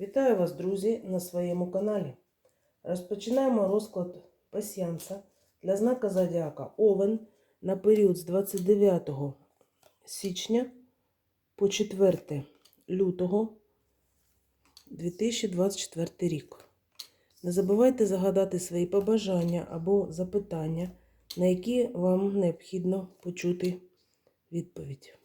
Вітаю вас, друзі, на своєму каналі. Розпочинаємо розклад пасіянса для знака Зодіака Овен на період з 29 січня по 4 лютого 2024 рік. Не забувайте загадати свої побажання або запитання, на які вам необхідно почути відповідь.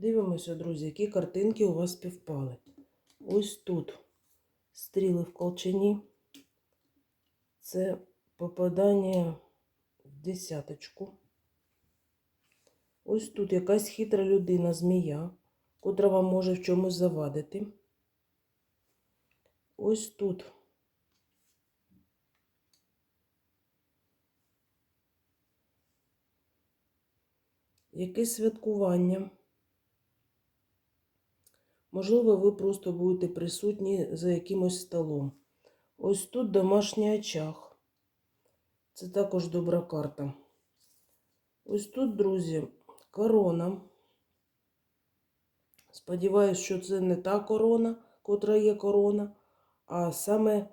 Дивимося, друзі, які картинки у вас співпали. Ось тут стріли в колчані. Це попадання в десяточку. Ось тут якась хитра людина, змія, котра вам може в чомусь завадити. Ось тут. Якесь святкування. Можливо, ви просто будете присутні за якимось столом. Ось тут домашній очаг. Це також добра карта. Ось тут, друзі, корона. Сподіваюсь, що це не та корона, котра є корона, а саме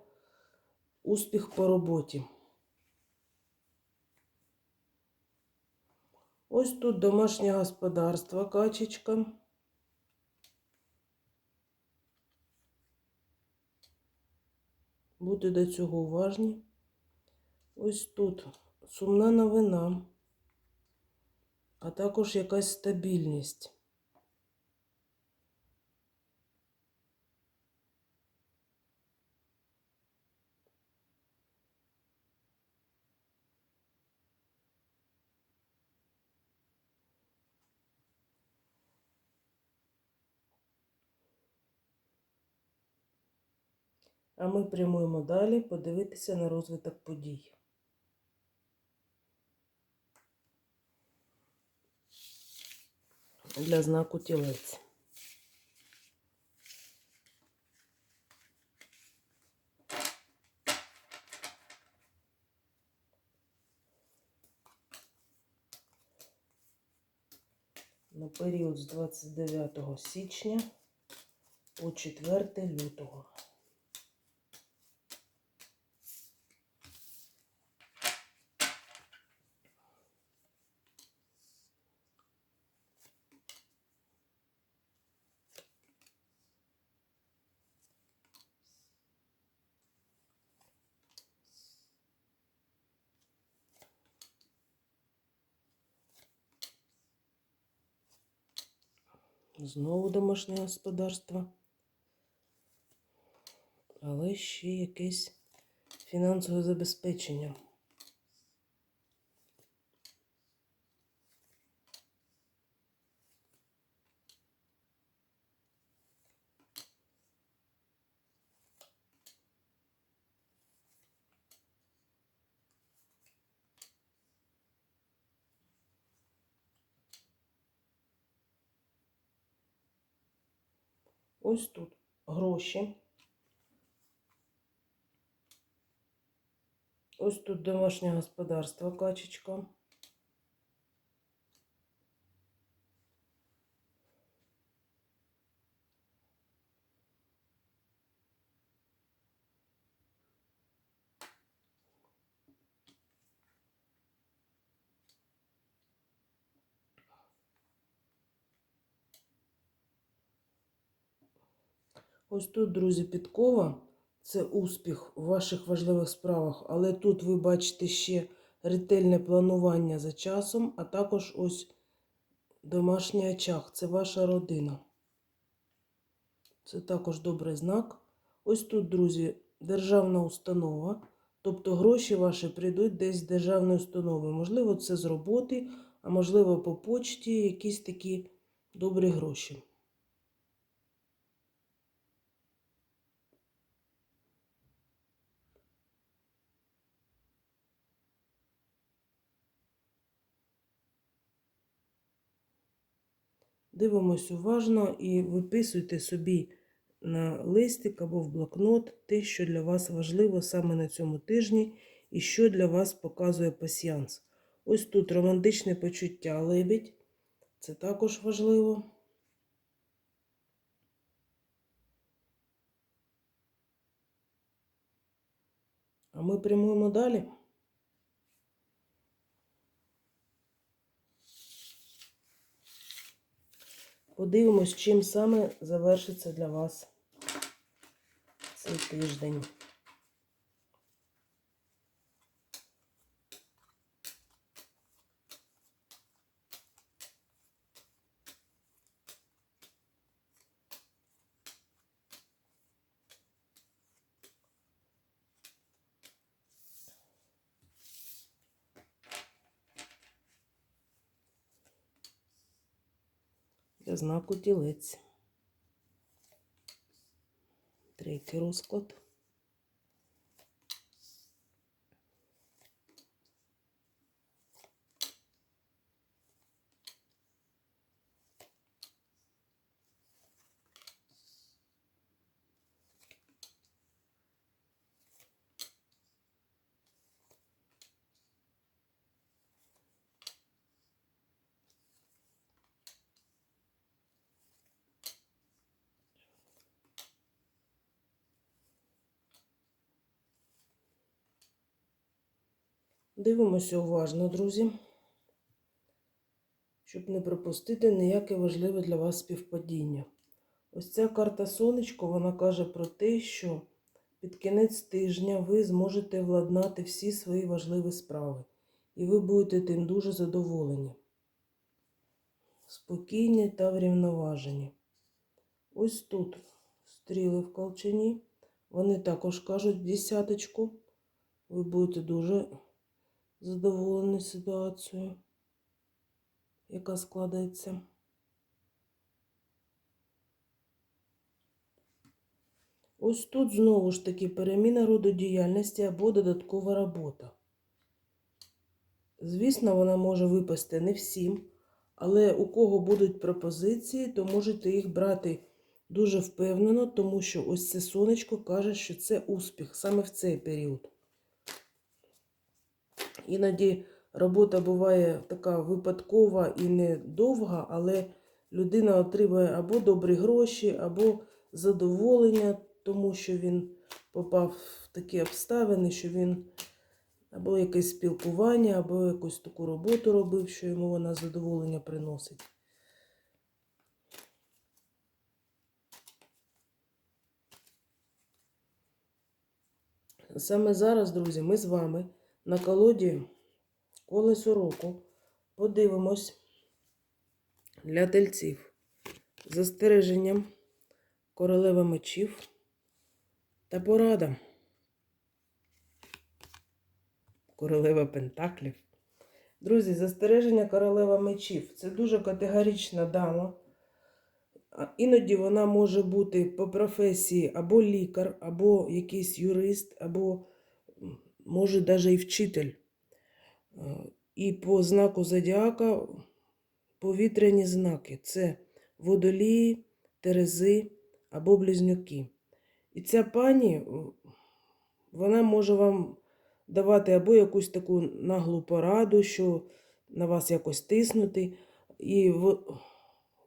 успіх по роботі. Ось тут домашнє господарство, качечка. Будьте до цього уважні. Ось тут сумна новина, а також якась стабільність. А ми прямуємо далі подивитися на розвиток подій. Для знаку тілець. На період з 29 січня по 4 лютого. Знову домашнє господарство. Але ще якесь фінансове забезпечення. Ось тут гроші. Ось тут домашнє господарство, качечка. Ось тут, друзі, підкова. Це успіх у ваших важливих справах, але тут ви бачите ще ретельне планування за часом, а також ось домашній очаг. Це ваша родина. Це також добрий знак. Ось тут, друзі, державна установа. Тобто гроші ваші прийдуть десь з державної установи. Можливо, це з роботи, а можливо, по почті якісь такі добрі гроші. Дивимось уважно і виписуйте собі на листик або в блокнот те, що для вас важливо саме на цьому тижні, і що для вас показує пасіянс. Ось тут романтичне почуття лебідь. Це також важливо. А ми прямуємо далі. Подивимось, чим саме завершиться для вас цей тиждень. Знаку тілець. Третій розклад. Дивимося уважно, друзі, щоб не пропустити ніяке важливе для вас співпадіння. Ось ця карта сонечко, вона каже про те, що під кінець тижня ви зможете владнати всі свої важливі справи. І ви будете тим дуже задоволені. Спокійні та врівноважені. Ось тут стріли в колчані. Вони також кажуть десяточку. Ви будете дуже задоволені ситуацією, яка складається. Ось тут знову ж таки переміна роду діяльності або додаткова робота. Звісно, вона може випасти не всім, але у кого будуть пропозиції, то можете їх брати дуже впевнено, тому що ось це сонечко каже, що це успіх саме в цей період. Іноді робота буває така випадкова і недовга, але людина отримує або добрі гроші, або задоволення, тому що він попав в такі обставини, що він або якесь спілкування, або якусь таку роботу робив, що йому вона задоволення приносить. Саме зараз, друзі, ми з вами на колоді колесо року подивимось для тельців застереженням королева мечів та порада. Королева Пентаклів. Друзі, застереження королева мечів це дуже категорична дама. Іноді вона може бути по професії або лікар, або якийсь юрист, або може навіть і вчитель. І по знаку зодіака повітряні знаки це водолії, терези або близнюки. І ця пані, е, вона може вам давати або якусь таку наглу пораду, що на вас якось тиснути. І в...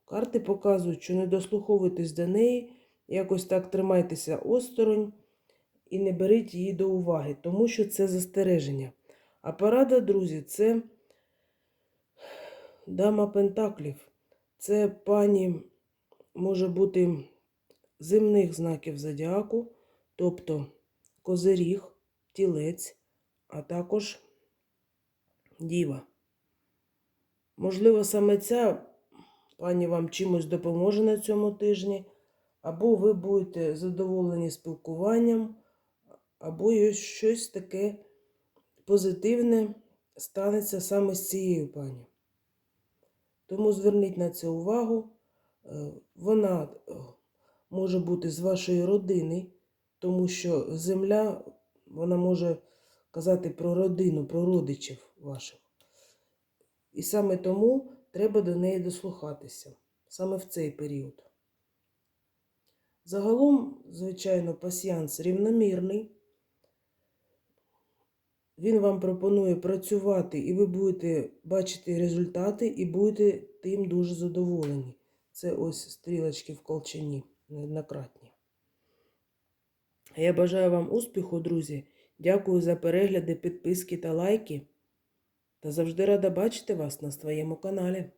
карти показують, що не дослуховуйтесь до неї, якось так тримайтеся осторонь і не беріть її до уваги, тому що це застереження. А порада, друзі, це дама Пентаклів. Це пані може бути земних знаків зодіаку, тобто козиріг, тілець, а також діва. Можливо, саме ця пані вам чимось допоможе на цьому тижні, або ви будете задоволені спілкуванням, або щось таке позитивне станеться саме з цією пані. Тому зверніть на це увагу. Е, Вона е, може бути з вашої родини, тому що земля, вона може казати про родину, про родичів ваших. І саме тому треба до неї дослухатися. саме в цей період. Загалом, звичайно, пасіянс рівномірний. Він вам пропонує працювати, і ви будете бачити результати, і будете тим дуже задоволені. Це ось стрілочки в колчані неоднократні. Я бажаю вам успіху, друзі. Дякую за перегляди, підписки та лайки. Та завжди рада бачити вас на своєму каналі.